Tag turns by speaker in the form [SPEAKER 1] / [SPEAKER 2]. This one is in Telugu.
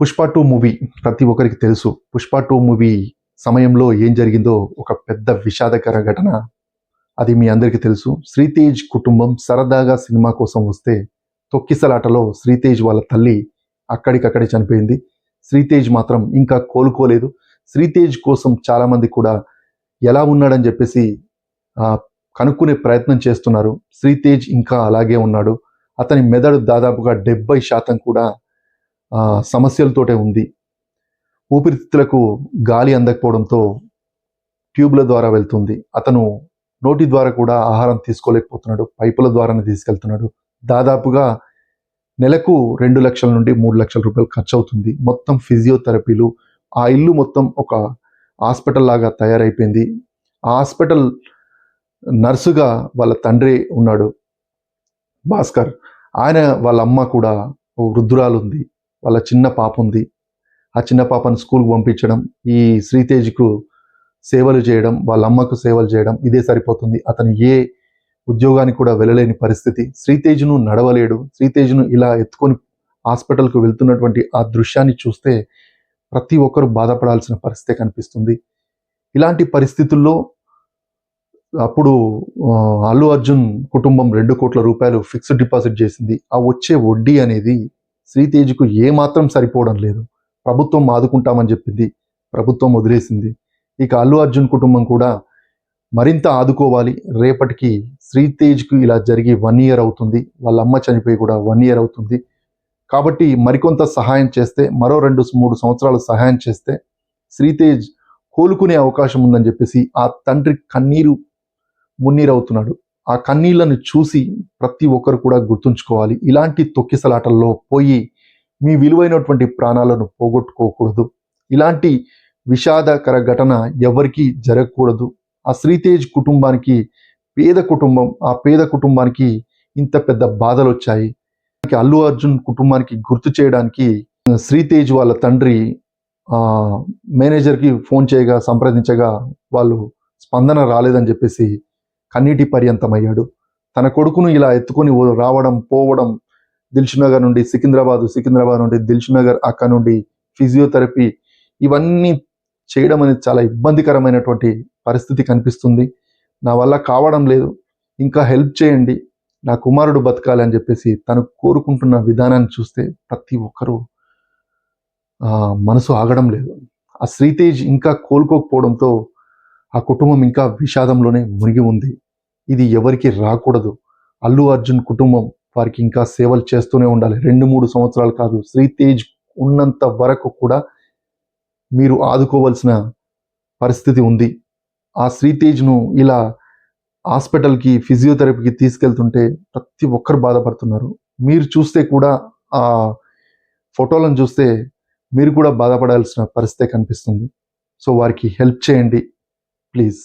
[SPEAKER 1] పుష్ప టూ మూవీ ప్రతి ఒక్కరికి తెలుసు. పుష్ప టూ మూవీ సమయంలో ఏం జరిగిందో ఒక పెద్ద విషాదకర ఘటన అది మీ అందరికీ తెలుసు. శ్రీతేజ్ కుటుంబం సరదాగా సినిమా కోసం వస్తే తొక్కిసలాటలో శ్రీతేజ్ వాళ్ళ తల్లి అక్కడికక్కడే చనిపోయింది. శ్రీతేజ్ మాత్రం ఇంకా కోలుకోలేదు. శ్రీతేజ్ కోసం చాలామంది కూడా ఎలా ఉన్నాడని చెప్పేసి కనుక్కునే ప్రయత్నం చేస్తున్నారు. శ్రీతేజ్ ఇంకా అలాగే ఉన్నాడు. అతని మెదడు దాదాపుగా డెబ్బై శాతం కూడా సమస్యలతోటే ఉంది. ఊపిరితిత్తులకు గాలి అందకపోవడంతో ట్యూబ్ల ద్వారా వెళ్తుంది. అతను నోటి ద్వారా కూడా ఆహారం తీసుకోలేకపోతున్నాడు. పైపుల ద్వారానే తీసుకెళ్తున్నాడు. దాదాపుగా నెలకు రెండు లక్షల నుండి మూడు లక్షల రూపాయలు ఖర్చు అవుతుంది మొత్తం ఫిజియోథెరపీలు ఆ ఇల్లు మొత్తం ఒక హాస్పిటల్ లాగా తయారైపోయింది. ఆ హాస్పిటల్ నర్సుగా వాళ్ళ తండ్రి ఉన్నాడు భాస్కర్. ఆయన వాళ్ళ అమ్మ కూడా వృద్ధురాలు ఉంది. వాళ్ళ చిన్న పాప ఉంది. ఆ చిన్న పాపను స్కూల్కి పంపించడం ఈ శ్రీతేజ్కు సేవలు చేయడం వాళ్ళ అమ్మకు సేవలు చేయడం ఇదే సరిపోతుంది. అతను ఏ ఉద్యోగానికి కూడా వెళ్ళలేని పరిస్థితి. శ్రీతేజ్ను నడవలేడు. శ్రీతేజ్ను ఇలా ఎత్తుకొని హాస్పిటల్కు వెళ్తున్నటువంటి ఆ దృశ్యాన్ని చూస్తే ప్రతి ఒక్కరు బాధపడాల్సిన పరిస్థితి కనిపిస్తుంది. ఇలాంటి పరిస్థితుల్లో అప్పుడు అల్లు అర్జున్ కుటుంబం రెండు కోట్ల రూపాయలు ఫిక్స్డ్ డిపాజిట్ చేసింది. ఆ వచ్చే వడ్డీ అనేది శ్రీతేజ్కు ఏమాత్రం సరిపోవడం లేదు. ప్రభుత్వం ఆదుకుంటామని చెప్పింది. ప్రభుత్వం వదిలేసింది. ఇక అల్లు అర్జున్ కుటుంబం కూడా మరింత ఆదుకోవాలి. రేపటికి శ్రీతేజ్కు ఇలా జరిగి వన్ ఇయర్ అవుతుంది. వాళ్ళ అమ్మ చనిపోయి కూడా వన్ ఇయర్ అవుతుంది. కాబట్టి మరికొంత సహాయం చేస్తే మరో రెండు మూడు సంవత్సరాలు సహాయం చేస్తే శ్రీతేజ్ కోలుకునే అవకాశం ఉందని చెప్పేసి ఆ తండ్రి కన్నీరు మున్నీరవుతున్నాడు. ఆ కన్నీళ్ళను చూసి ప్రతి ఒక్కరు కూడా గుర్తుంచుకోవాలి. ఇలాంటి తొక్కిసలాటల్లో పోయి మీ విలువైనటువంటి ప్రాణాలను పోగొట్టుకోకూడదు. ఇలాంటి విషాదకర ఘటన ఎవరికీ జరగకూడదు. ఆ శ్రీతేజ్ కుటుంబానికి పేద కుటుంబం ఆ పేద కుటుంబానికి ఇంత పెద్ద బాధలు వచ్చాయి అల్లు అర్జున్ కుటుంబానికి గుర్తు చేయడానికి శ్రీతేజ్ వాళ్ళ తండ్రి మేనేజర్కి ఫోన్ చేయగా సంప్రదించగా వాళ్ళు స్పందన రాలేదని చెప్పేసి కన్నీటి పర్యంతమయ్యాడు తన కొడుకును ఇలా ఎత్తుకొని రావడం పోవడం దిల్షునగర్ నుండి సికింద్రాబాద్ సికింద్రాబాద్ నుండి దిల్షునగర్ అక్కడ నుండి ఫిజియోథెరపీ ఇవన్నీ చేయడం అనేది చాలా ఇబ్బందికరమైనటువంటి పరిస్థితి కనిపిస్తుంది. నా వల్ల కావడం లేదు. ఇంకా హెల్ప్ చేయండి. నా కుమారుడు బతకాలి అని చెప్పేసి తను కోరుకుంటున్న విధానాన్ని చూస్తే ప్రతి ఒక్కరూ మనసు ఆగడం లేదు. ఆ శ్రీతేజ్ ఇంకా కోలుకోకపోవడంతో ఆ కుటుంబం ఇంకా విషాదంలోనే మునిగి ఉంది. ఇది ఎవరికి రాకూడదు. అల్లు అర్జున్ కుటుంబం వారికి ఇంకా సేవలు చేస్తూనే ఉండాలి. రెండు మూడు సంవత్సరాలు కాదు శ్రీతేజ్ ఉన్నంత వరకు కూడా మీరు ఆదుకోవాల్సిన పరిస్థితి ఉంది. ఆ శ్రీతేజ్ను ఇలా హాస్పిటల్కి ఫిజియోథెరపీకి తీసుకెళ్తుంటే ప్రతి ఒక్కరు బాధపడుతున్నారు. మీరు చూస్తే కూడా ఆ ఫోటోలను చూస్తే మీరు కూడా బాధపడాల్సిన పరిస్థితి కనిపిస్తుంది. సో వారికి హెల్ప్ చేయండి. ప్లీజ్.